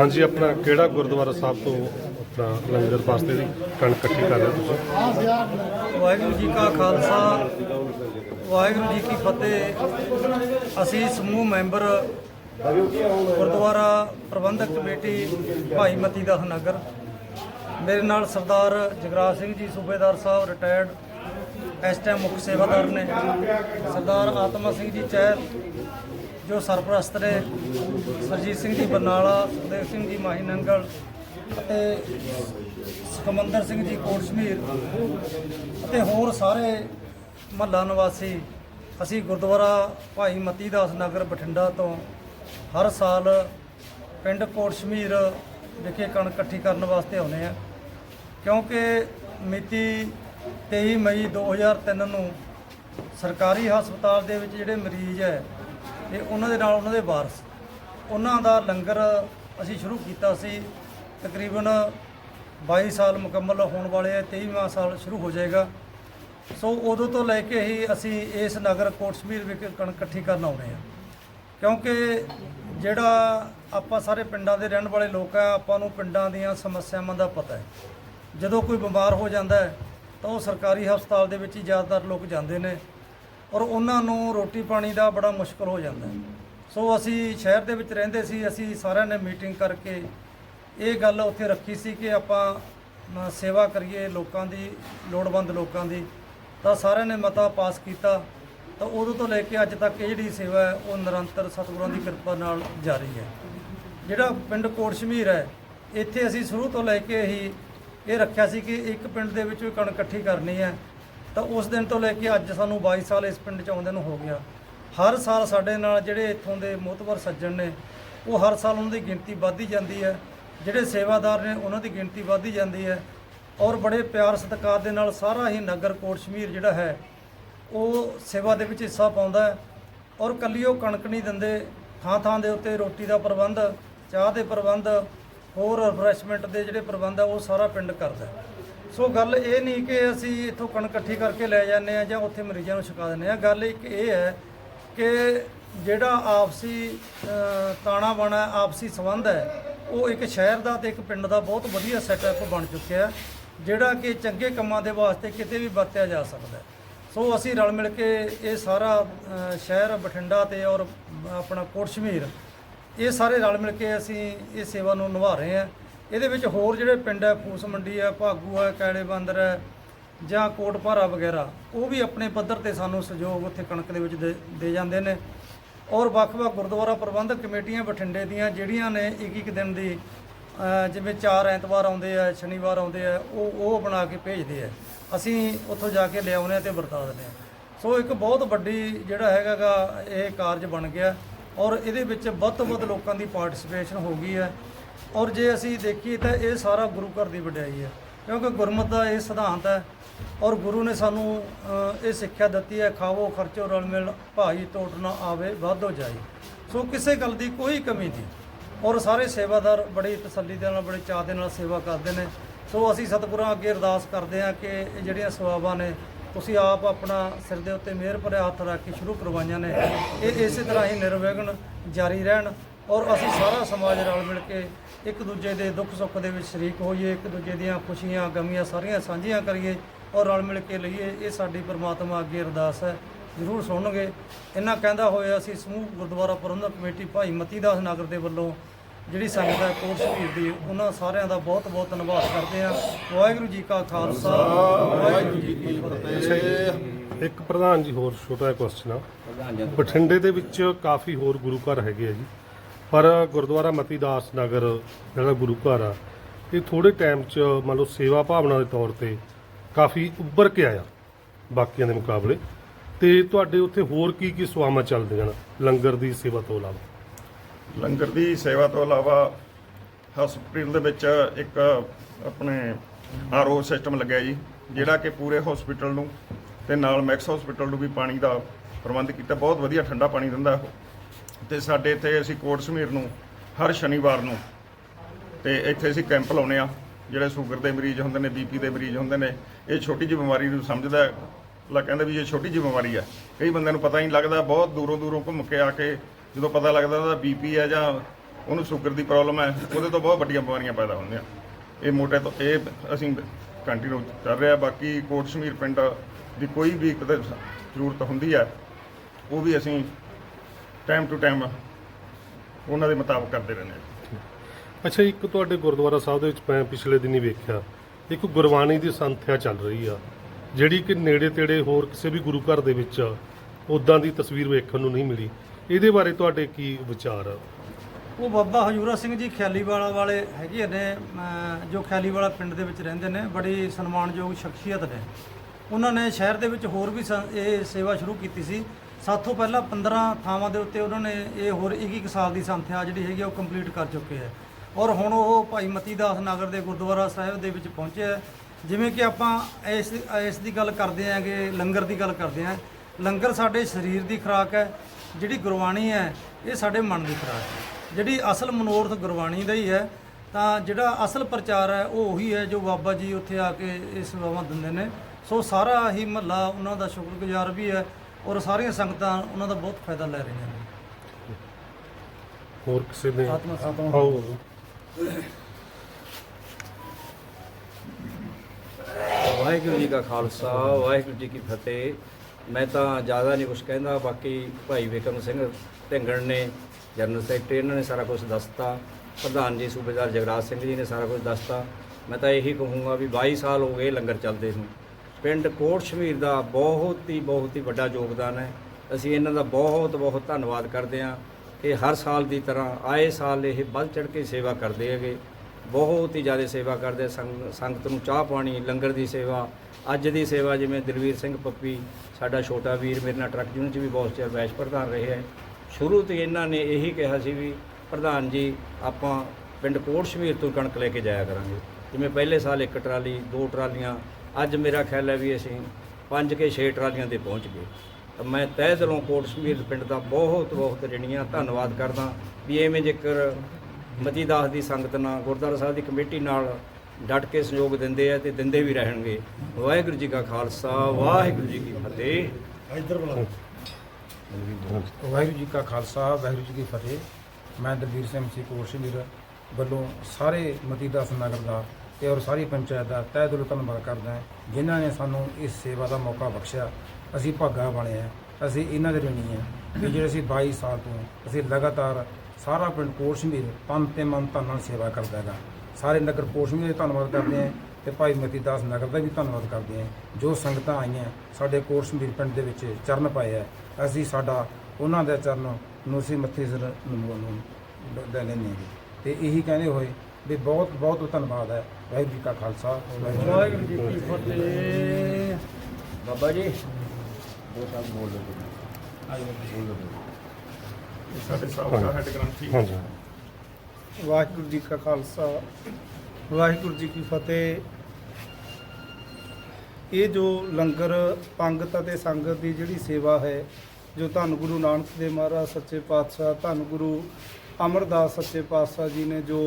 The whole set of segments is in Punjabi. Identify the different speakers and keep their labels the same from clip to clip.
Speaker 1: ਹਾਂਜੀ, ਆਪਣਾ ਕਿਹੜਾ ਗੁਰਦੁਆਰਾ ਸਾਹਿਬ ਤੋਂ ਆਪਣਾ ਲੰਗਰ ਵਾਸਤੇ ਦੀ ਕਣਕ ਇਕੱਠੀ ਕਰ ਰਹੇ ਤੁਸੀਂ?
Speaker 2: ਵਾਹਿਗੁਰੂ ਜੀ ਕਾ ਖਾਲਸਾ, ਵਾਹਿਗੁਰੂ ਜੀ ਕੀ ਫਤਿਹ। ਅਸੀਂ ਸਮੂਹ ਮੈਂਬਰ ਗੁਰਦੁਆਰਾ ਪ੍ਰਬੰਧਕ ਕਮੇਟੀ ਭਾਈ ਮਤੀ ਦਾਸ ਨਗਰ। ਮੇਰੇ ਨਾਲ ਸਰਦਾਰ ਜਗਰਾਜ ਸਿੰਘ ਜੀ, ਸੂਬੇਦਾਰ ਸਾਹਿਬ ਰਿਟਾਇਰਡ ਇਸ ਟਾਈਮ ਮੁੱਖ ਸੇਵਾਦਾਰ ਨੇ। ਸਰਦਾਰ ਆਤਮਾ ਸਿੰਘ ਜੀ, ਚਹਿਲ ਜੋ ਸਰਪ੍ਰਸਤ ਨੇ ਸਰਜੀਤ ਸਿੰਘ ਜੀ ਬਰਨਾਲਾ, ਸੁਖਦੇਵ ਸਿੰਘ ਜੀ ਮਾਹੀ ਨੰਗਲ ਅਤੇ ਸਕਮੰਦਰ ਸਿੰਘ ਜੀ ਕੋਟਸ਼ਮੀਰ ਅਤੇ ਹੋਰ ਸਾਰੇ ਮਹੱਲਾ ਨਿਵਾਸੀ, ਅਸੀਂ ਗੁਰਦੁਆਰਾ ਭਾਈ ਮਤੀ ਦਾਸ ਨਗਰ ਬਠਿੰਡਾ ਤੋਂ ਹਰ ਸਾਲ ਪਿੰਡ ਕੋਟਸ਼ਮੀਰ ਵਿਖੇ ਕਣਕ ਇਕੱਠੀ ਕਰਨ ਵਾਸਤੇ ਆਉਂਦੇ ਆ ਕਿਉਂਕਿ ਮਿਤੀ 23 ਮਈ 2003 ਨੂੰ ਸਰਕਾਰੀ ਹਸਪਤਾਲ ਦੇ ਵਿੱਚ ਜਿਹੜੇ ਮਰੀਜ਼ ਹੈ ਤੇ ਉਹਨਾਂ ਦੇ ਨਾਲ ਉਹਨਾਂ ਦੇ ਵਾਰਸ। ਉਹਨਾਂ ਦਾ ਲੰਗਰ ਅਸੀਂ ਸ਼ੁਰੂ ਕੀਤਾ ਸੀ। ਤਕਰੀਬਨ 22 ਸਾਲ ਮੁਕੰਮਲ ਹੋਣ ਵਾਲੇ ਹੈ 23ਵਾਂ ਸਾਲ ਸ਼ੁਰੂ ਹੋ ਜਾਏਗਾ। ਸੋ ਉਦੋਂ ਤੋਂ ਲੈ ਕੇ ਹੀ ਅਸੀਂ ਇਸ ਨਗਰ ਕੋਟਸ਼ਮੀਰ ਵਿਖੇ ਕਣਕ ਇਕੱਠੀ ਕਰਨ ਆਉਂਦੇ ਹਾਂ ਕਿਉਂਕਿ ਜਿਹੜਾ ਆਪਾਂ ਸਾਰੇ ਪਿੰਡਾਂ ਦੇ ਰਹਿਣ ਵਾਲੇ ਲੋਕ ਆ, ਆਪਾਂ ਨੂੰ ਪਿੰਡਾਂ ਦੀਆਂ ਸਮੱਸਿਆਵਾਂ ਦਾ ਪਤਾ ਹੈ। ਜਦੋਂ ਕੋਈ ਬਿਮਾਰ ਹੋ ਜਾਂਦਾ ਹੈ, ਤਾਂ ਉਹ ਸਰਕਾਰੀ ਹਸਪਤਾਲ ਦੇ ਵਿੱਚ ਹੀ ਜ਼ਿਆਦਾਤਰ ਲੋਕ ਜਾਂਦੇ ਨੇ। ਔਰ ਉਹਨਾਂ ਨੂੰ ਰੋਟੀ ਪਾਣੀ ਦਾ ਬੜਾ ਮੁਸ਼ਕਲ ਹੋ ਜਾਂਦਾ ਸੋ ਅਸੀਂ ਸ਼ਹਿਰ ਦੇ ਵਿੱਚ ਰਹਿੰਦੇ ਸੀ, ਅਸੀਂ ਸਾਰਿਆਂ ਨੇ ਮੀਟਿੰਗ ਕਰਕੇ ਇਹ ਗੱਲ ਉੱਥੇ ਰੱਖੀ ਸੀ ਕਿ ਆਪਾਂ ਸੇਵਾ ਕਰੀਏ ਲੋਕਾਂ ਦੀ, ਲੋੜਵੰਦ ਲੋਕਾਂ ਦੀ। ਤਾਂ ਸਾਰਿਆਂ ਨੇ ਮਤਾ ਪਾਸ ਕੀਤਾ। ਤਾਂ ਉਦੋਂ ਤੋਂ ਲੈ ਕੇ ਅੱਜ ਤੱਕ ਇਹ ਜਿਹੜੀ ਸੇਵਾ ਹੈ, ਉਹ ਨਿਰੰਤਰ ਸਤਿਗੁਰਾਂ ਦੀ ਕਿਰਪਾ ਨਾਲ ਜਾਰੀ ਹੈ। ਜਿਹੜਾ ਪਿੰਡ ਕੋਟਸ਼ਮੀਰ ਹੈ, ਇੱਥੇ ਅਸੀਂ ਸ਼ੁਰੂ ਤੋਂ ਲੈ ਕੇ ਹੀ ਇਹ ਰੱਖਿਆ ਸੀ ਕਿ ਇੱਕ ਪਿੰਡ ਦੇ ਵਿੱਚ ਵੀ ਕਣਕ ਇਕੱਠੀ ਕਰਨੀ ਹੈ। ਤਾਂ ਉਸ ਦਿਨ ਤੋਂ ਲੈ ਕੇ ਅੱਜ ਸਾਨੂੰ 22 ਸਾਲ ਇਸ ਪਿੰਡ 'ਚ ਆਉਂਦੇ ਨੂੰ ਹੋ ਗਿਆ। ਹਰ ਸਾਲ ਸਾਡੇ ਨਾਲ ਜਿਹੜੇ ਇੱਥੋਂ ਦੇ ਮੋਤਬਰ ਸੱਜਣ ਨੇ, ਉਹ ਹਰ ਸਾਲ ਉਹਨਾਂ ਦੀ ਗਿਣਤੀ ਵੱਧਦੀ ਜਾਂਦੀ ਹੈ। ਜਿਹੜੇ ਸੇਵਾਦਾਰ ਨੇ, ਉਹਨਾਂ ਦੀ ਗਿਣਤੀ ਵੱਧਦੀ ਜਾਂਦੀ ਹੈ। ਔਰ ਬੜੇ ਪਿਆਰ ਸਤਿਕਾਰ ਦੇ ਨਾਲ ਸਾਰਾ ਹੀ ਨਗਰ ਕੋਟਸ਼ਮੀਰ ਜਿਹੜਾ ਹੈ, ਉਹ ਸੇਵਾ ਦੇ ਵਿੱਚ ਹਿੱਸਾ ਪਾਉਂਦਾ ਹੈ। ਔਰ ਕੱਲੀ ਉਹ ਕਣਕ ਨਹੀਂ ਦਿੰਦੇ ਥਾਂ ਥਾਂ ਦੇ ਉੱਤੇ ਰੋਟੀ ਦਾ ਪ੍ਰਬੰਧ, ਚਾਹ ਦੇ ਪ੍ਰਬੰਧ, ਹੋਰ ਰਿਫਰੈਸ਼ਮੈਂਟ ਦੇ ਜਿਹੜੇ ਪ੍ਰਬੰਧ ਆ, ਉਹ ਸਾਰਾ ਪਿੰਡ ਕਰਦਾ ਸੋ ਗੱਲ ਇਹ ਨਹੀਂ ਕਿ ਅਸੀਂ ਇੱਥੋਂ ਕਣਕ ਇਕੱਠੀ ਕਰਕੇ ਲੈ ਜਾਂਦੇ ਆ ਜਾਂ ਉੱਥੇ ਮਰੀਜ਼ਾਂ ਨੂੰ ਛਕਾ ਦਿੰਦੇ ਆ ਗੱਲ ਇੱਕ ਇਹ ਹੈ ਕਿ ਜਿਹੜਾ ਆਪਸੀ ਤਾਣਾ ਬਾਣਾ ਆਪਸੀ ਸੰਬੰਧ ਹੈ, ਉਹ ਇੱਕ ਸ਼ਹਿਰ ਦਾ ਤੇ ਇੱਕ ਪਿੰਡ ਦਾ ਬਹੁਤ ਵਧੀਆ ਸੈਟਅਪ ਬਣ ਚੁੱਕਿਆ ਜਿਹੜਾ ਕਿ ਚੰਗੇ ਕੰਮਾਂ ਦੇ ਵਾਸਤੇ ਕਿਤੇ ਵੀ ਵਰਤਿਆ ਜਾ ਸਕਦਾ ਸੋ ਅਸੀਂ ਰਲ ਮਿਲ ਕੇ ਇਹ ਸਾਰਾ ਸ਼ਹਿਰ, ਬਠਿੰਡਾ ਤੇ ਔਰ ਆਪਣਾ ਕੋਟਸ਼ਮੀਰ, ਇਹ ਸਾਰੇ ਰਲ ਮਿਲ ਕੇ ਅਸੀਂ ਇਹ ਸੇਵਾ ਨੂੰ ਨਿਭਾ ਰਹੇ ਹਾਂ। ਇਹਦੇ ਵਿੱਚ ਹੋਰ ਜਿਹੜੇ ਪਿੰਡ ਹੈ, ਫੂਸ ਮੰਡੀ ਹੈ, ਭਾਗੂ ਹੈ ਕੈਲੇ ਬਾਂਦਰ ਹੈ ਜਾਂ ਕੋਟਪਾਰਾ ਵਗੈਰਾ, ਉਹ ਵੀ ਆਪਣੇ ਪੱਧਰ ਤੇ ਸਾਨੂੰ ਸਹਿਯੋਗ ਉੱਥੇ ਕਣਕ ਦੇ ਵਿੱਚ ਦੇ- ਦੇ ਜਾਂਦੇ ਨੇ। ਔਰ ਵੱਖ-ਵੱਖ ਗੁਰਦੁਆਰਾ ਪ੍ਰਬੰਧਕ ਕਮੇਟੀਆਂ ਬਠਿੰਡੇ ਦੀਆਂ ਜਿਹੜੀਆਂ ਨੇ ਇੱਕ ਇੱਕ ਦਿਨ ਦੀ ਜਿਵੇਂ ਚਾਰ ਐਤਵਾਰ ਆਉਂਦੇ ਆ, ਸ਼ਨੀਵਾਰ ਆਉਂਦੇ ਆ, ਉਹ ਉਹ ਬਣਾ ਕੇ ਭੇਜਦੇ ਆ। ਅਸੀਂ ਉੱਥੋਂ ਜਾ ਕੇ ਲਿਆਉਂਦੇ ਆ ਤੇ ਵਰਤਾ ਦਿੰਦੇ ਆ ਸੋ ਇੱਕ ਬਹੁਤ ਵੱਡੀ ਜਿਹੜਾ ਹੈਗਾਗਾ, ਇਹ ਕਾਰਜ ਬਣ ਗਿਆ। ਔਰ ਇਹਦੇ ਵਿੱਚ ਵੱਧ ਤੋਂ ਵੱਧ ਲੋਕਾਂ ਦੀ ਪਾਰਟਿਸਿਪੇਸ਼ਨ ਹੋ ਗਈ ਹੈ। ਔਰ ਜੇ ਅਸੀਂ ਦੇਖੀਏ ਤਾਂ ਇਹ ਸਾਰਾ ਗੁਰੂ ਘਰ ਦੀ ਵਡਿਆਈ ਹੈ ਕਿਉਂਕਿ ਗੁਰਮਤ ਦਾ ਇਹ ਸਿਧਾਂਤ ਹੈ ਔਰ ਗੁਰੂ ਨੇ ਸਾਨੂੰ ਅ, ਇਹ ਸਿੱਖਿਆ ਦਿੱਤੀ ਹੈ ਖਾਵੋ ਖਰਚੋ ਰਲ ਮਿਲ ਭਾਈ ਟੋਟ ਨਾ ਆਵੇ ਵਾਧੋ ਜਾਈ। ਸੋ ਕਿਸੇ ਗੱਲ ਦੀ ਕੋਈ ਕਮੀ ਨਹੀਂ। ਔਰ ਸਾਰੇ ਸੇਵਾਦਾਰ ਬੜੀ ਤਸੱਲੀ ਦੇ ਨਾਲ ਬੜੇ ਚਾਅ ਦੇ ਨਾਲ ਸੇਵਾ ਕਰਦੇ ਨੇ। ਸੋ ਅਸੀਂ ਸਤਿਗੁਰਾਂ ਅੱਗੇ ਅਰਦਾਸ ਕਰਦੇ ਹਾਂ ਕਿ ਇਹ ਜਿਹੜੀਆਂ ਸੇਵਾਵਾਂ ਨੇ ਤੁਸੀਂ ਆਪ ਆਪਣਾ ਸਿਰ ਦੇ ਉੱਤੇ ਮਿਹਰ ਭਰਿਆ ਹੱਥ ਰੱਖ ਕੇ ਸ਼ੁਰੂ ਕਰਵਾਈਆਂ ਨੇ। ਇਹ ਇਸੇ ਤਰ੍ਹਾਂ ਹੀ ਨਿਰਵਿਘਨ ਜਾਰੀ ਰਹਿਣ ਔਰ ਅਸੀਂ ਸਾਰਾ ਸਮਾਜ ਰਲ ਮਿਲ ਕੇ ਇੱਕ ਦੂਜੇ ਦੇ ਦੁੱਖ ਸੁੱਖ ਦੇ ਵਿੱਚ ਸ਼ਰੀਕ ਹੋਈਏ, ਇੱਕ ਦੂਜੇ ਦੀਆਂ ਖੁਸ਼ੀਆਂ, ਗਮੀਆਂ ਸਾਰੀਆਂ ਸਾਂਝੀਆਂ ਕਰੀਏ ਔਰ ਰਲ ਮਿਲ ਕੇ ਲਈਏ, ਇਹ ਸਾਡੀ ਪਰਮਾਤਮਾ ਅੱਗੇ ਅਰਦਾਸ ਹੈ, ਜ਼ਰੂਰ ਸੁਣਨਗੇ। ਇਹਨਾਂ ਕਹਿੰਦਾ ਹੋਇਆ ਅਸੀਂ ਸਮੂਹ ਗੁਰਦੁਆਰਾ ਪ੍ਰਬੰਧਕ ਕਮੇਟੀ ਭਾਈ ਮਤੀ ਦਾਸ ਨਗਰ ਦੇ ਵੱਲੋਂ ਜਿਹੜੀ ਸੰਗਤ ਹੈ ਕੋਟ ਸ਼ਹੀਦ ਦੀ, ਉਹਨਾਂ ਸਾਰਿਆਂ ਦਾ ਬਹੁਤ ਬਹੁਤ ਧੰਨਵਾਦ ਕਰਦੇ ਹਾਂ। ਵਾਹਿਗੁਰੂ ਜੀ ਕਾ ਖਾਲਸਾ, ਵਾਹਿਗੁਰੂ ਜੀ ਕੀ ਫਤਿਹ।
Speaker 1: ਇੱਕ ਪ੍ਰਧਾਨ ਜੀ, ਹੋਰ ਛੋਟਾ ਜਿਹਾ ਕੁਐਸਚਨ ਆ। ਬਠਿੰਡੇ ਦੇ ਵਿੱਚ ਕਾਫੀ ਹੋਰ ਗੁਰੂ ਘਰ ਹੈਗੇ ਆ ਜੀ। ਪਰ ਗੁਰਦੁਆਰਾ ਮਤੀ ਦਾਸ ਨਗਰ, ਜਿਹੜਾ ਗੁਰੂ ਘਰ ਆ, ਇਹ ਥੋੜੇ ਟਾਈਮ 'ਚ ਮੰਨ ਲਓ ਸੇਵਾ ਭਾਵਨਾ ਦੇ ਤੌਰ ਤੇ ਕਾਫੀ ਉੱਭਰ ਕੇ ਆਇਆ ਬਾਕੀਆਂ ਦੇ ਮੁਕਾਬਲੇ। ਤੇ ਤੁਹਾਡੇ ਉੱਥੇ ਹੋਰ ਕੀ ਕੀ ਸੇਵਾਵਾਂ ਚੱਲਦੀਆਂ ਨੇ ਲੰਗਰ ਦੀ ਸੇਵਾ ਤੋਂ ਇਲਾਵਾ?
Speaker 3: ਲੰਗਰ ਦੀ ਸੇਵਾ ਤੋਂ ਇਲਾਵਾ ਹਸਪੀਟਲ ਦੇ ਵਿੱਚ ਇੱਕ ਆਪਣੇ ਆਰਓ ਸਿਸਟਮ ਲੱਗਿਆ ਜੀ, ਜਿਹੜਾ ਕਿ ਪੂਰੇ ਹਸਪੀਟਲ ਨੂੰ ਤੇ ਨਾਲ ਮੈਕਸ ਹਸਪੀਟਲ ਨੂੰ ਵੀ ਪਾਣੀ ਦਾ ਪ੍ਰਬੰਧ ਕੀਤਾ, ਬਹੁਤ ਵਧੀਆ ਠੰਡਾ ਪਾਣੀ ਦਿੰਦਾ ਉਹ। ਤੇ ਸਾਡੇ ਇੱਥੇ ਅਸੀਂ ਕੋਟ ਸਮੀਰ ਨੂੰ ਹਰ ਸ਼ਨੀਵਾਰ ਨੂੰ ਤੇ ਇੱਥੇ ਅਸੀਂ ਕੈਂਪ ਲਾਉਨੇ ਆ ਜਿਹੜੇ ਸ਼ੂਗਰ ਦੇ ਮਰੀਜ਼ ਹੁੰਦੇ ਨੇ ਬੀਪੀ ਦੇ ਮਰੀਜ਼ ਹੁੰਦੇ ਨੇ, ਇਹ ਛੋਟੀ ਜਿਹੀ ਬਿਮਾਰੀ ਨੂੰ ਸਮਝਦਾ ਹੈ। ਲਾ ਕਹਿੰਦਾ ਵੀ ਇਹ ਛੋਟੀ ਜਿਹੀ ਬਿਮਾਰੀ ਹੈ। ਕਈ ਬੰਦਿਆਂ ਨੂੰ ਪਤਾ ਹੀ ਨਹੀਂ ਲੱਗਦਾ, ਬਹੁਤ ਦੂਰੋਂ ਦੂਰੋਂ ਘੁੰਮ ਕੇ ਆ ਕੇ ਜਦੋਂ ਪਤਾ ਲੱਗਦਾ ਉਹਦਾ ਬੀਪੀ ਹੈ ਜਾਂ ਉਹਨੂੰ ਸ਼ੂਗਰ ਦੀ ਪ੍ਰੋਬਲਮ ਹੈ, ਉਹਦੇ ਤੋਂ ਬਹੁਤ ਵੱਡੀਆਂ ਬਿਮਾਰੀਆਂ ਪੈਦਾ ਹੁੰਦੀਆਂ। ਇਹ ਮੋਟੇ ਤੋਂ, ਇਹ ਅਸੀਂ ਕੰਟੀਨਿਊ ਕਰ ਰਿਹਾ ਬਾਕੀ ਕੋਟ ਸ਼ਮੀਰ ਪਿੰਡ ਦੀ ਕੋਈ ਵੀ ਕਿਤੇ ਜ਼ਰੂਰਤ ਹੁੰਦੀ ਹੈ, ਉਹ ਵੀ ਅਸੀਂ ਟਾਈਮ ਟੂ ਟਾਈਮ ਉਹਨਾਂ ਦੇ ਮੁਤਾਬਕ ਕਰਦੇ ਰਹਿੰਦੇ ਹਾਂ।
Speaker 1: ਅੱਛਾ ਇੱਕ ਤੁਹਾਡੇ ਗੁਰਦੁਆਰਾ ਸਾਹਿਬ ਦੇ ਵਿੱਚ ਮੈਂ ਪਿਛਲੇ ਦਿਨੀ ਵੇਖਿਆ ਇੱਕ ਗੁਰਬਾਣੀ ਦੀ ਸੰਥਿਆ ਚੱਲ ਰਹੀ ਆ ਜਿਹੜੀ ਕਿ ਨੇੜੇ ਤੇੜੇ ਹੋਰ ਕਿਸੇ ਵੀ ਗੁਰੂ ਘਰ ਦੇ ਵਿੱਚ ਉਦਾਂ ਦੀ ਤਸਵੀਰ ਵੇਖਣ ਨੂੰ ਨਹੀਂ ਮਿਲੀ। ਇਹਦੇ ਬਾਰੇ ਤੁਹਾਡੇ ਕੀ ਵਿਚਾਰ ਆ?
Speaker 2: ਉਹ ਬਾਬਾ ਹਜੂਰਾ ਸਿੰਘ ਜੀ ਖਿਆਲੀਵਾਲਾ ਵਾਲੇ ਹੈਗੇ ਨੇ ਅਮ ਜੋ ਖਿਆਲੀਵਾਲਾ ਪਿੰਡ ਦੇ ਵਿੱਚ ਰਹਿੰਦੇ ਨੇ ਬੜੀ ਸਨਮਾਨਯੋਗ ਸ਼ਖਸੀਅਤ ਨੇ। ਉਹਨਾਂ ਨੇ ਸ਼ਹਿਰ ਦੇ ਵਿੱਚ ਹੋਰ ਵੀ ਸੰ- ਇਹ ਸੇਵਾ ਸ਼ੁਰੂ ਕੀਤੀ ਸੀ। ਸਾਥੋਂ ਪਹਿਲਾਂ 15 ਥਾਵਾਂ ਦੇ ਉੱਤੇ ਉਹਨਾਂ ਨੇ ਇਹ ਹੋਰ 21 ਸਾਲ ਦੀ ਸੰਥਿਆ ਜਿਹੜੀ ਹੈਗੀ ਆ ਉਹ ਕੰਪਲੀਟ ਕਰ ਚੁੱਕੇ ਹੈ ਔਰ ਹੁਣ ਉਹ ਭਾਈ ਮਤੀ ਦਾਸ ਨਗਰ ਦੇ ਗੁਰਦੁਆਰਾ ਸਾਹਿਬ ਦੇ ਵਿੱਚ ਪਹੁੰਚਿਆ ਜਿਵੇਂ ਕਿ ਆਪਾਂ ਇਸ ਇਸ ਦੀ ਗੱਲ ਕਰਦੇ ਆਂਗੇ ਲੰਗਰ ਦੀ ਗੱਲ ਕਰਦੇ ਆਂ ਲੰਗਰ ਸਾਡੇ ਸਰੀਰ ਦੀ ਖੁਰਾਕ ਹੈ, ਜਿਹੜੀ ਗੁਰਬਾਣੀ ਹੈ, ਇਹ ਸਾਡੇ ਮਨ ਦੀ ਖੁਰਾਕ ਹੈ। ਜਿਹੜੀ ਅਸਲ ਮਨੋਰਥ ਗੁਰਬਾਣੀ ਦਾ ਹੀ ਹੈ, ਤਾਂ ਜਿਹੜਾ ਅਸਲ ਪ੍ਰਚਾਰ ਹੈ, ਉਹ ਉਹੀ ਹੈ ਜੋ ਬਾਬਾ ਜੀ ਉੱਥੇ ਆ ਕੇ ਇਹ ਸੇਵਾਵਾਂ ਦਿੰਦੇ ਨੇ। ਸੋ ਸਾਰਾ ਹੀ ਮਹੱਲਾ ਉਹਨਾਂ ਦਾ ਸ਼ੁਕਰਗੁਜ਼ਾਰ ਵੀ ਹੈ। ਔਰ ਸਾਰੀਆਂ ਸੰਗਤਾਂ ਉਹਨਾਂ ਦਾ ਬਹੁਤ ਫਾਇਦਾ ਲੈ ਰਹੀਆਂ ਨੇ।
Speaker 1: ਹੋਰ ਕਿਸੇ ਨੇ
Speaker 2: ਆਤਮਾ
Speaker 1: ਆਓ।
Speaker 4: ਵਾਹਿਗੁਰੂ ਜੀ ਕਾ ਖਾਲਸਾ ਵਾਹਿਗੁਰੂ ਜੀ ਕੀ ਫਤਿਹ। ਮੈਂ ਤਾਂ ਜ਼ਿਆਦਾ ਨਹੀਂ ਕੁਝ ਕਹਿੰਦਾ ਬਾਕੀ ਭਾਈ ਵਿਕਰਮ ਸਿੰਘ ਢਿੰਗੜ ਨੇ ਜਨਰਲ ਸੈਕਟਰੀ ਇਹਨਾਂ ਨੇ ਸਾਰਾ ਕੁਝ ਦੱਸਤਾ। ਪ੍ਰਧਾਨ ਜੀ ਸੂਬੇਦਾਰ ਜਗਰਾਜ ਸਿੰਘ ਜੀ ਨੇ ਸਾਰਾ ਕੁਝ ਦੱਸਤਾ। ਮੈਂ ਤਾਂ ਇਹੀ ਕਹੂੰਗਾ ਵੀ 22 ਸਾਲ ਹੋ ਗਏ ਲੰਗਰ ਚੱਲਦੇ ਨੂੰ। ਪਿੰਡ ਕੋਟ ਸ਼ਮੀਰ ਦਾ ਬਹੁਤ ਹੀ ਬਹੁਤ ਹੀ ਵੱਡਾ ਯੋਗਦਾਨ ਹੈ। ਅਸੀਂ ਇਹਨਾਂ ਦਾ ਬਹੁਤ ਬਹੁਤ ਧੰਨਵਾਦ ਕਰਦੇ ਹਾਂ ਕਿ ਹਰ ਸਾਲ ਦੀ ਤਰ੍ਹਾਂ ਆਏ ਸਾਲ ਇਹ ਵੱਧ ਚੜ ਕੇ ਸੇਵਾ ਕਰਦੇ ਹੈਗੇ। ਬਹੁਤ ਹੀ ਜ਼ਿਆਦਾ ਸੇਵਾ ਕਰਦੇ ਸੰਗ- ਸੰਗਤ ਨੂੰ ਚਾਹ ਪਾਣੀ, ਲੰਗਰ ਦੀ ਸੇਵਾ, ਅੱਜ ਦੀ ਸੇਵਾ ਜਿਵੇਂ ਦਲਵੀਰ ਸਿੰਘ ਪੱਪੀ, ਸਾਡਾ ਛੋਟਾ ਵੀਰ ਮੇਰੇ ਨਾਲ ਟਰੱਕ ਯੂਨੀਅਨ 'ਚ ਵੀ ਬਹੁਤ ਚਿਰ ਵੈਸ਼ ਪ੍ਰਧਾਨ ਰਹੇ ਹੈ। ਸ਼ੁਰੂ ਤੋਂ ਇਹਨਾਂ ਨੇ ਇਹੀ ਕਿਹਾ ਸੀ ਵੀ ਪ੍ਰਧਾਨ ਜੀ, ਆਪਾਂ ਪਿੰਡ ਕੋਟ ਸ਼ਮੀਰ ਤੋਂ ਕਣਕ ਲੈ ਕੇ ਜਾਇਆ ਕਰਾਂਗੇ। ਜਿਵੇਂ ਪਹਿਲੇ ਸਾਲ ਇੱਕ ਟਰਾਲੀ, ਦੋ ਟਰਾਲੀਆਂ ਅੱਜ ਮੇਰਾ ਖਿਆਲ ਹੈ ਵੀ ਅਸੀਂ ਪੰਜ ਕੇ ਛੇ ਟਰਾਲੀਆਂ ਤੇ ਪਹੁੰਚ ਗਏ। ਤਾਂ ਮੈਂ ਤਹਿ ਦਿਲੋਂ ਕੋਟ ਸ਼ਮੀਰ ਪਿੰਡ ਦਾ ਬਹੁਤ ਬਹੁਤ ਰਣੀਆਂ ਧੰਨਵਾਦ ਕਰਦਾ ਵੀ ਐਵੇਂ ਜੇਕਰ ਮਤੀ ਦਾਸ ਦੀ ਸੰਗਤ ਨਾਲ, ਗੁਰਦੁਆਰਾ ਸਾਹਿਬ ਦੀ ਕਮੇਟੀ ਨਾਲ ਡਟ ਕੇ ਸਹਿਯੋਗ ਦਿੰਦੇ ਆ ਤੇ ਦਿੰਦੇ ਵੀ ਰਹਿਣਗੇ। ਵਾਹਿਗੁਰੂ ਜੀ ਕਾ ਖਾਲਸਾ, ਵਾਹਿਗੁਰੂ ਜੀ ਕੀ ਫਤਿਹ।
Speaker 5: ਵਾਹਿਗੁਰੂ ਜੀ ਕਾ ਖਾਲਸਾ, ਵਾਹਿਗੁਰੂ ਜੀ ਕੀ ਫਤਿਹ। ਮੈਂ ਦਲਵੀਰ ਸਿੰਘ ਸੀ ਕੋਸ਼ਮੀਰ ਵੱਲੋਂ ਸਾਰੇ ਮਤੀ ਦਾਸ ਨਗਰ ਦਾ ਤੇ ਔਰ ਸਾਰੀ ਪੰਚਾਇਤ ਦਾ ਤਹਿ ਦਿਲੋਂ ਧੰਨਵਾਦ ਕਰਦਾ ਹਾਂ ਜਿਨ੍ਹਾਂ ਨੇ ਸਾਨੂੰ ਇਸ ਸੇਵਾ ਦਾ ਮੌਕਾ ਬਖਸ਼ਿਆ ਅਸੀਂ ਭਾਗਾ ਵਾਲੇ ਹਾਂ ਅਸੀਂ ਇਹਨਾਂ ਦੇ ਰਣੀ ਹਾਂ ਕਿ ਜਿਹੜੇ ਅਸੀਂ 22 ਸਾਲ ਤੋਂ ਅਸੀਂ ਲਗਾਤਾਰ ਸਾਰਾ ਪਿੰਡ ਕੋਸ਼ਮੀਰ ਤਨ ਤੇ ਮਨ ਧਨ ਨਾਲ ਸੇਵਾ ਕਰਦਾ ਹੈਗਾ ਸਾਰੇ ਨਗਰ ਕੋਸ਼ਮੀਰ ਦਾ ਧੰਨਵਾਦ ਕਰਦੇ ਹਾਂ ਤੇ ਭਾਈ ਮਤੀ ਦਾਸ ਨਗਰ ਦਾ ਵੀ ਧੰਨਵਾਦ ਕਰਦੇ ਹਾਂ ਜੋ ਸੰਗਤਾਂ ਆਈਆਂ ਸਾਡੇ ਕੋਸ਼ਮੀਰ ਪਿੰਡ ਦੇ ਵਿੱਚ ਚਰਨ ਪਾਏ ਆ ਅਸੀਂ ਸਾਡਾ ਉਹਨਾਂ ਦੇ ਚਰਨ ਨੂੰ ਅਸੀਂ ਮੱਥੇ ਸਿਰ ਨੂੰ ਨੂੰ ਦੇ ਲੈਂਦੇ ਹਾਂ ਜੀ। ਤੇ ਇਹੀ ਕਹਿੰਦੇ ਹੋਏ ਵੀ ਬਹੁਤ ਬਹੁਤ ਧੰਨਵਾਦ ਹੈ। ਵਾਹਿਗੁਰੂ ਜੀ ਕਾ ਖਾਲਸਾ ਵਾਹਿਗੁਰੂ ਜੀ ਕੀ
Speaker 2: ਜੀ ਫਤਿਹ।
Speaker 4: ਬਾਬਾ ਜੀ
Speaker 3: ਸਾਡੇ ਸਾਬਕਾ ਹੈੱਡ ਗ੍ਰੰਥੀ
Speaker 1: ਹਾਂਜੀ।
Speaker 6: ਵਾਹਿਗੁਰੂ ਜੀ ਕਾ ਖਾਲਸਾ ਵਾਹਿਗੁਰੂ ਜੀ ਕੀ ਫਤਿਹ। ਇਹ ਜੋ ਲੰਗਰ ਪੰਗਤ ਅਤੇ ਸੰਗਤ ਦੀ ਜਿਹੜੀ ਸੇਵਾ ਹੈ ਜੋ ਧੰਨ ਗੁਰੂ ਨਾਨਕ ਦੇਵ ਮਹਾਰਾਜ ਸੱਚੇ ਪਾਤਸ਼ਾਹ ਧੰਨ ਗੁਰੂ ਅਮਰਦਾਸ ਸੱਚੇ ਪਾਤਸ਼ਾਹ ਜੀ ਨੇ ਜੋ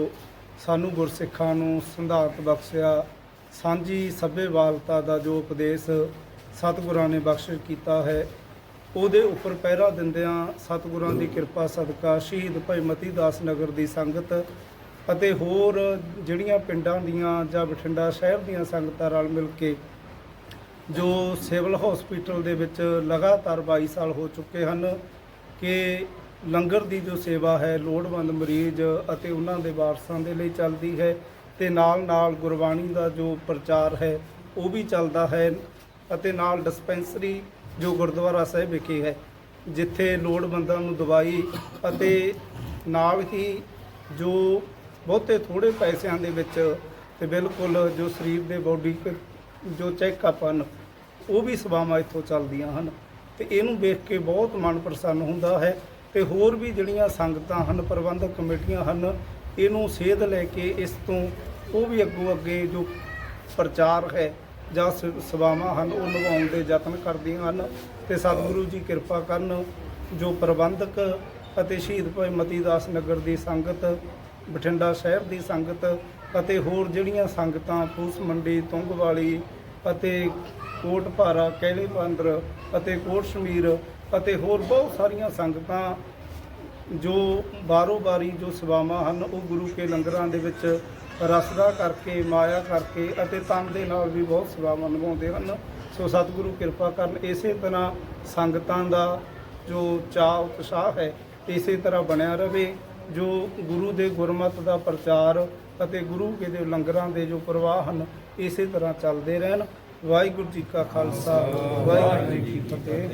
Speaker 6: ਸਾਨੂੰ ਗੁਰਸਿੱਖਾਂ ਨੂੰ ਸੰਧਾਰਤ ਬਖਸ਼ਿਆ, ਸਾਂਝੀ ਸੱਭੇਵਾਲਤਾ ਦਾ ਜੋ ਉਪਦੇਸ਼ ਸਤਿਗੁਰਾਂ ਨੇ ਬਖਸ਼ਿਸ਼ ਕੀਤਾ ਹੈ, ਉਹਦੇ ਉੱਪਰ ਪਹਿਰਾ ਦਿੰਦਿਆਂ ਸਤਿਗੁਰਾਂ ਦੀ ਕਿਰਪਾ, ਸਦਕਾ, ਸ਼ਹੀਦ ਭਾਈ ਮਤੀ ਦਾਸ ਨਗਰ ਦੀ ਸੰਗਤ ਅਤੇ ਹੋਰ ਜਿਹੜੀਆਂ ਪਿੰਡਾਂ ਦੀਆਂ ਜਾਂ ਬਠਿੰਡਾ ਸ਼ਹਿਰ ਦੀਆਂ ਸੰਗਤਾਂ ਰਲ ਮਿਲ ਕੇ ਜੋ ਸਿਵਲ ਹਸਪੀਟਲ ਦੇ ਵਿੱਚ ਲਗਾਤਾਰ 22 ਸਾਲ ਹੋ ਚੁੱਕੇ ਹਨ, ਕਿ ਲੰਗਰ ਦੀ ਜੋ ਸੇਵਾ ਹੈ, ਲੋੜਵੰਦ ਮਰੀਜ਼ ਅਤੇ ਉਹਨਾਂ ਦੇ ਵਾਰਸਾਂ ਦੇ ਲਈ ਚੱਲਦੀ ਹੈ ਤੇ ਨਾਲ ਨਾਲ ਗੁਰਬਾਣੀ ਦਾ ਜੋ ਪ੍ਰਚਾਰ ਹੈ, ਉਹ ਵੀ ਚੱਲਦਾ ਹੈ ਅਤੇ ਨਾਲ ਡਿਸਪੈਂਸਰੀ ਜੋ ਗੁਰਦੁਆਰਾ ਸਾਹਿਬ ਵਿਖੇ ਹੈ, ਜਿੱਥੇ ਲੋੜਵੰਦਾਂ ਨੂੰ ਦਵਾਈ ਅਤੇ ਨਾਲ ਹੀ ਜੋ ਬਹੁਤੇ ਥੋੜੇ ਪੈਸਿਆਂ ਦੇ ਵਿੱਚ ਤੇ ਬਿਲਕੁਲ ਜੋ ਸਰੀਰ ਦੇ ਬੋਡੀ ਜੋ ਚੈੱਕਅਪ ਹਨ, ਉਹ ਵੀ ਸੇਵਾਵਾਂ ਇੱਥੋਂ ਚੱਲਦੀਆਂ ਹਨ ਤੇ ਇਹਨੂੰ ਵੇਖ ਕੇ ਬਹੁਤ ਮਨ ਪ੍ਰਸੰਨ ਹੁੰਦਾ ਹੈ ਤੇ ਹੋਰ ਵੀ ਜਿਹੜੀਆਂ ਸੰਗਤਾਂ ਹਨ, ਪ੍ਰਬੰਧਕ ਕਮੇਟੀਆਂ ਹਨ, ਇਹਨੂੰ ਸੇਧ ਲੈ ਕੇ ਇਸ ਤੋਂ ਉਹ ਵੀ ਅੱਗੋਂ ਅੱਗੇ ਜੋ ਪ੍ਰਚਾਰ ਹੈ ਜਾਂ ਸ- ਸੇਵਾਵਾਂ ਹਨ, ਉਹ ਨਿਭਾਉਣ ਦੇ ਯਤਨ ਕਰਦੀਆਂ ਹਨ। ਤੇ ਸਤਿਗੁਰੂ ਜੀ ਕਿਰਪਾ ਕਰਨ ਜੋ ਪ੍ਰਬੰਧਕ ਅਤੇ ਸ਼ਹੀਦ ਭਾਈ ਮਤੀ ਦਾਸ ਨਗਰ ਦੀ ਸੰਗਤ, ਬਠਿੰਡਾ ਸ਼ਹਿਰ ਦੀ ਸੰਗਤ ਅਤੇ ਹੋਰ ਜਿਹੜੀਆਂ ਸੰਗਤਾਂ ਫੂਸ ਮੰਡੀ, ਤੁੰਗਵਾਲੀ ਅਤੇ ਕੋਟਪਾਰਾ ਕਹਿਲੇ ਬੰਦਰ ਅਤੇ ਕੋਟ ਸ਼ਮੀਰ ਅਤੇ ਹੋਰ ਬਹੁਤ ਸਾਰੀਆਂ ਸੰਗਤਾਂ ਜੋ ਬਾਰੋ ਬਾਰੀ ਜੋ ਸੇਵਾਵਾਂ ਹਨ, ਉਹ ਗੁਰੂ ਕੇ ਲੰਗਰਾਂ ਦੇ ਵਿੱਚ ਰਸਦਾ ਕਰਕੇ, ਮਾਇਆ ਕਰਕੇ ਅਤੇ ਤਨ ਦੇ ਨਾਲ ਵੀ ਬਹੁਤ ਸੇਵਾਵਾਂ ਨਿਭਾਉਂਦੇ ਹਨ। ਸੋ ਸਤਿਗੁਰੂ ਕਿਰਪਾ ਕਰਨ, ਇਸੇ ਤਰ੍ਹਾਂ ਸੰਗਤਾਂ ਦਾ ਜੋ ਚਾਅ, ਉਤਸ਼ਾਹ ਹੈ, ਇਸੇ ਤਰ੍ਹਾਂ ਬਣਿਆ ਰਵੇ, ਜੋ ਗੁਰੂ ਦੇ ਗੁਰਮਤ ਦਾ ਪ੍ਰਚਾਰ ਅਤੇ ਗੁਰੂ ਕੇ ਦੇ ਲੰਗਰਾਂ ਦੇ ਜੋ ਪ੍ਰਵਾਹ ਹਨ, ਇਸੇ ਤਰ੍ਹਾਂ ਚੱਲਦੇ ਰਹਿਣ। ਵਾਹਿਗੁਰੂ ਜੀ ਕਾ ਖਾਲਸਾ ਵਾਹਿਗੁਰੂ ਜੀ ਕੀ ਫਤਿਹ।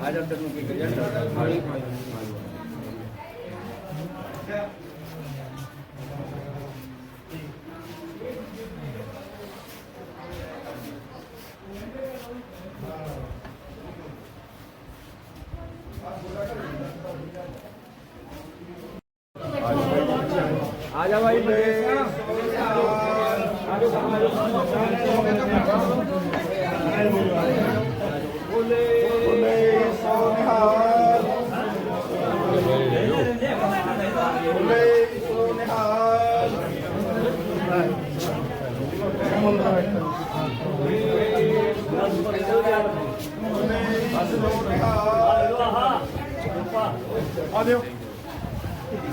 Speaker 4: ਆ ਜਾ ਤੈਨੂੰ ਕੀ ਕਰਿਆ
Speaker 7: 加
Speaker 3: 了一杯
Speaker 7: 啊好好好好好好好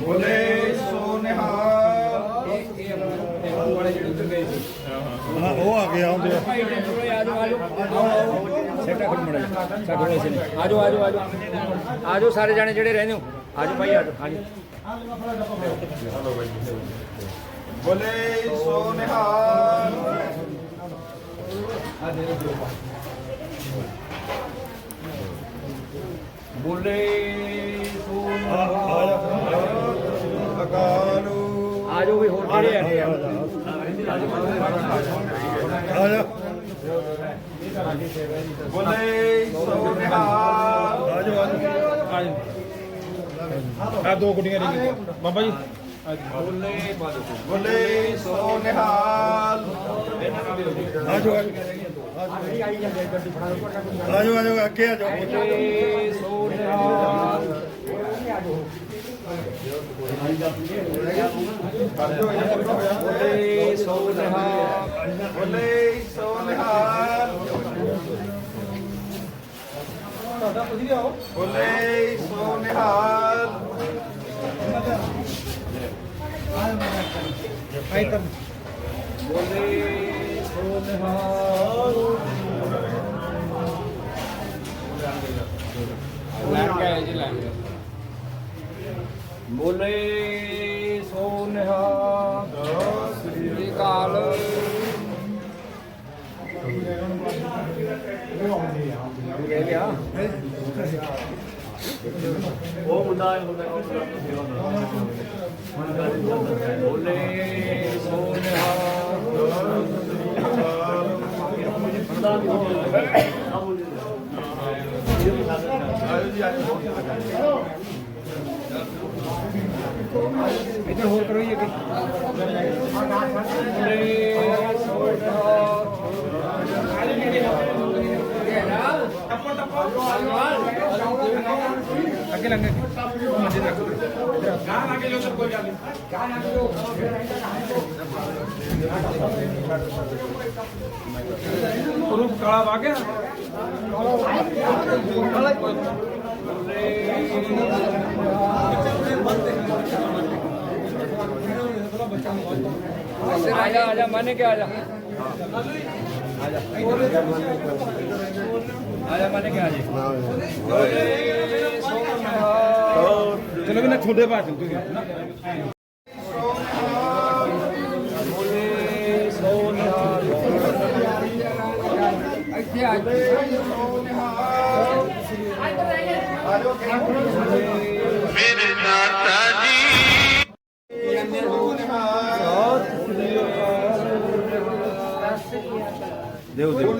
Speaker 7: बोले सोनेहा ਜਾਓ ਚੱਲ ਆਪਣਾ ਡੱਬਾ
Speaker 3: ਬੋਲੇ ਸੋ ਨਿਹਾਲ
Speaker 4: ਆਜੋ ਆਜੋ ਆਜੋ ਆਜੋ ਸਾਰੇ ਜਾਣੇ ਜਿਹੜੇ ਰਹਿੰਦੇ ਹੋ। ਆਜੋ ਭਾਈ, ਆਜੋ, ਹਾਂਜੀ।
Speaker 3: ਬੋਲੇ ਸੋ ਨਿਹਾਲ
Speaker 4: ਬੋਲੇ ਸੋ
Speaker 3: ਅਕਾਲੂ
Speaker 4: ਆਜੋ ਵੀ ਹੋਰ ਜਿਹੜੇ ਆ।
Speaker 3: ਬੋਲੇ ਸੋ ਨਿਹਾਲ
Speaker 8: ਆ ਦੋ ਗੁੱਡੀਆਂ ਲੈ ਬਾਬਾ ਜੀ।
Speaker 3: ਬੋਲੇ ਸੋ ਨਿਹਾਲ
Speaker 9: ਆਜੋ ਆਜੋ ਅੱਗੇ ਆਜੋ
Speaker 4: ਬੋਲੇ ਸੋ ਨਿਹਾਲ ਬੋਲੇ ਸੋ ਨਿਹਾਲ
Speaker 3: ਬੋਲੇ ਸੋ ਨਿਹਾਲ
Speaker 7: ਤੁਹਾਡਾ ਤੁਸੀਂ ਵੀ ਆਓ
Speaker 3: ਬੋਲੇ ਸੋ ਨਿਹਾਲ
Speaker 7: ਆਈ ਤਾਂ
Speaker 4: ਬੋਲੇ ਸੋ ਨਿਹਾਲ ਬੋਲੇ ਲੈ ਗਿਆ ਉਹ ਮੁੰਡਾ ਬੋਲੇ ਸੋ ਨਿਹਾਲ
Speaker 7: ਇੱਧਰ ਹੋਰ ਕਰੋ ਜੀ ਅੱਗੇ। ਅੱਗੇ ਲੰਘ ਮੰਜੇ ਰੱਖ ਗਾਂ ਲੱਗੇ ਜੋ ਕੋਈ ਗੱਲ ਨਹੀਂ ਉਹ ਕਾਲਾ ਵਾ ਗਿਆ
Speaker 4: ਆ ਜਾ ਆ ਜਾ ਮੰਨ ਕੇ ਆ ਜਾ ਆ ਜਾ ਮੰਨ ਕੇ ਆ ਜੀ। ਬੋਲੇ ਸੋ ਨਿਹਾਲ
Speaker 7: ਚਲੋ ਵੀ ਨਾ ਛੋਡੇ ਬਾਅਦ ਤੁਸੀਂ। ਨਾ
Speaker 4: ਬੋਲੇ ਸੋ ਨਿਹਾਲ ਇੱਥੇ ਆ ਦਿਓ ਦਿਓ।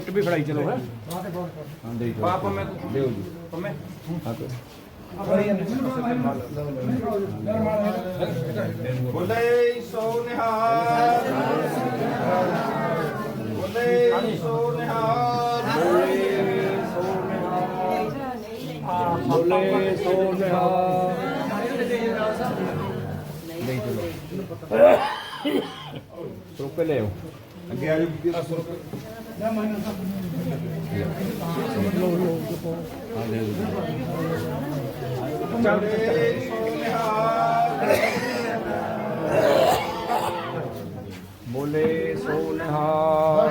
Speaker 4: ਗਿਫਟ ਵੀ ਫੜਾਈ ਚਲੋ ਹੈ। ਹਾਂ ਦੇ ਚਲੋ
Speaker 7: ਪਾਪਾ ਮੈਂ
Speaker 4: ਦਿਓ ਜੀ।
Speaker 7: ਪੰਮੇ।
Speaker 4: ਹਾਂ ਤੇ
Speaker 3: ਬੋਲੇ ਸੋ ਨਿਹਾਲ। ਬੋਲੇ ਸੋ ਨਿਹਾਲ।
Speaker 4: ਬੋਲੇ ਸੋ ਨਿਹਾਲ। ਦੇ ਚਲੋ। ਰੁਪਏ ਲੈ ਆਓ।
Speaker 3: ਅੱਗੇ ਆ
Speaker 4: ਹਾਂ ਦੇ ਦਿਓ
Speaker 3: ਬੋਲੇ ਸੋ ਨਿਹਾਲ
Speaker 4: ਬੋਲੇ ਸੋ ਨਿਹਾਲ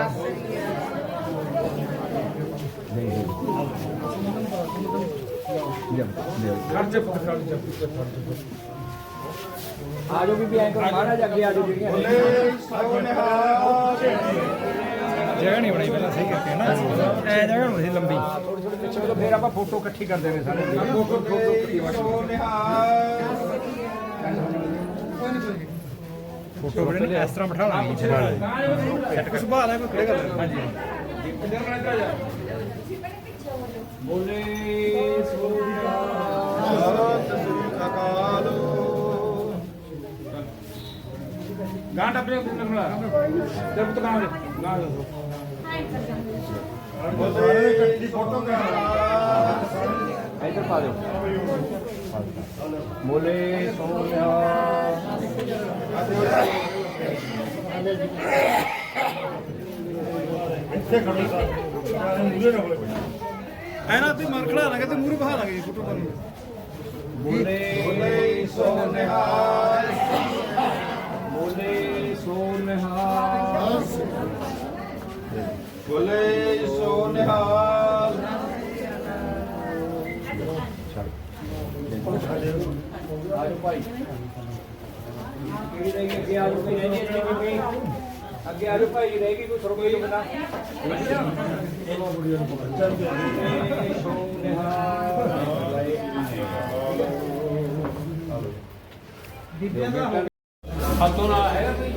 Speaker 4: ਦੇ ਦਿਓ ਲਿਆਓ,
Speaker 7: ਖਰਚ ਪੁੱਤ ਖਰਚ
Speaker 4: ਆ ਜਾਓ ਬੀਬੀ ਐਂ ਕਰੋ ਮਹਾਰਾਜ ਅੱਗੇ ਆ ਜਾਓ ਜਿਹੜੀਆਂ
Speaker 3: ਬੋਲੇ ਸੋ ਨਿਹਾਲ
Speaker 7: ਜਗ੍ਹਾ ਨਹੀਂ ਬਣਾਈ ਪਹਿਲਾਂ ਸਹੀ ਕਰਕੇ ਨਾ ਐ ਜਗ੍ਹਾ ਹੁੰਦੀ ਸੀ ਲੰਬੀ।
Speaker 4: ਥੋੜੀ ਥੋੜੀ ਪਿੱਛੇ ਤੋਂ ਫੇਰ ਆਪਾਂ ਫੋਟੋ ਇਕੱਠੀ ਕਰਦੇ ਨੇ ਸਾਰੇ
Speaker 3: ਬੋਲੇ ਸੋ ਨਿਹਾਲ
Speaker 7: ਫੋਟੋ ਬਣੇ ਨੇ? ਇਸ ਤਰ੍ਹਾਂ ਬਿਠਾ ਲਾਂਗੇ। ਸੈੱਟ ਬਾਹਰ ਹੈ ਕੋਈ ਖੜੇ ਕਰ ਹਾਂਜੀ।
Speaker 4: ਬੋਲੇ ਸੋ
Speaker 3: ਸਤਿ ਸ੍ਰੀ ਅਕਾਲ।
Speaker 7: ਗਾਂ ਟੱਪ ਜਾ ਕੁਝ ਨਾ ਤੇ ਪੁੱਤ ਗਾਂ ਦੇ
Speaker 3: ਕਰਾ
Speaker 4: ਇੱਧਰ ਪਾ ਦਿਓ। ਬੋਲੇ। ਸੋ ਨਿਹਾਲ
Speaker 10: ਐਨਾ ਤੇ ਮਾਰ ਖੜਾ ਲਾਂਗੇ ਤੇ ਮੂਰੇ ਬਹਾ ਲਾਂਗੇ ਫੋਟੋ ਕਰਨ
Speaker 4: ਬੋਲੇ
Speaker 3: ਬੋਲੇ ਸੋ ਨਿਹਾਲ
Speaker 4: ਬੋਲੇ ਸੋ ਨਿਹਾਲ
Speaker 3: ਬੋਲੇ ਸੋ ਨਿਹਾਲ
Speaker 4: ਆਜੋ ਭਾਈ ਕਿਹੜੀ ਰਹੀ ਅੱਗੇ ਆਜੋ ਕੋਈ ਰਹਿ ਗਈ ਅੱਗੇ ਆਜੋ ਭਾਈ ਰਹਿ ਗਈ ਕੋਈ ਸਰਗੋਈ ਤੋਂ ਬਿਨਾ ਸੋ ਨਿਹਾਲ ਹੱਥੋਂ ਨਾ ਹੈਗਾ ਕੋਈ?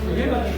Speaker 1: ਗੁਰਦੁਆਰਾ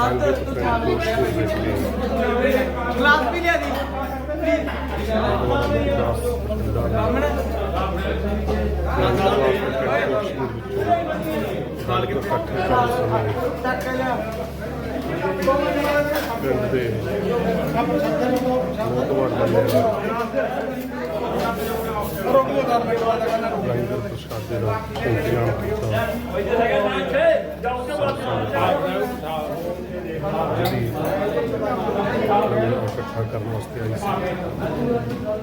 Speaker 1: ਸੰਗਤ ਪਿੰਡ ਕੋਸ਼ਿਸ਼ ਵਿੱਚ
Speaker 7: ਗਲਾਸ ਵੀ ਲਿਆ ਦੀ।
Speaker 1: ਲੰਗਰ ਪ੍ਰਸ਼ਾਦੇ ਦਾ ਇੰਤਜ਼ਾਮ ਕੀਤਾ ਜਿਹੜੀ ਇਕੱਠਾ ਕਰਨ ਵਾਸਤੇ ਆਈ ਸੀ
Speaker 7: ਕਿੱਧਰ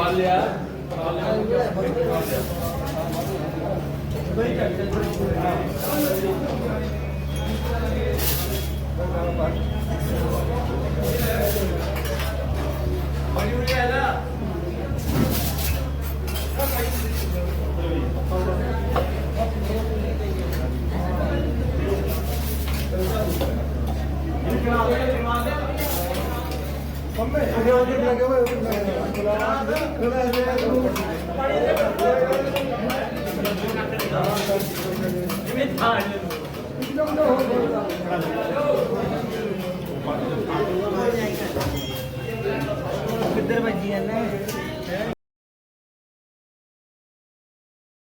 Speaker 7: ਵੱਜੀ Thank you.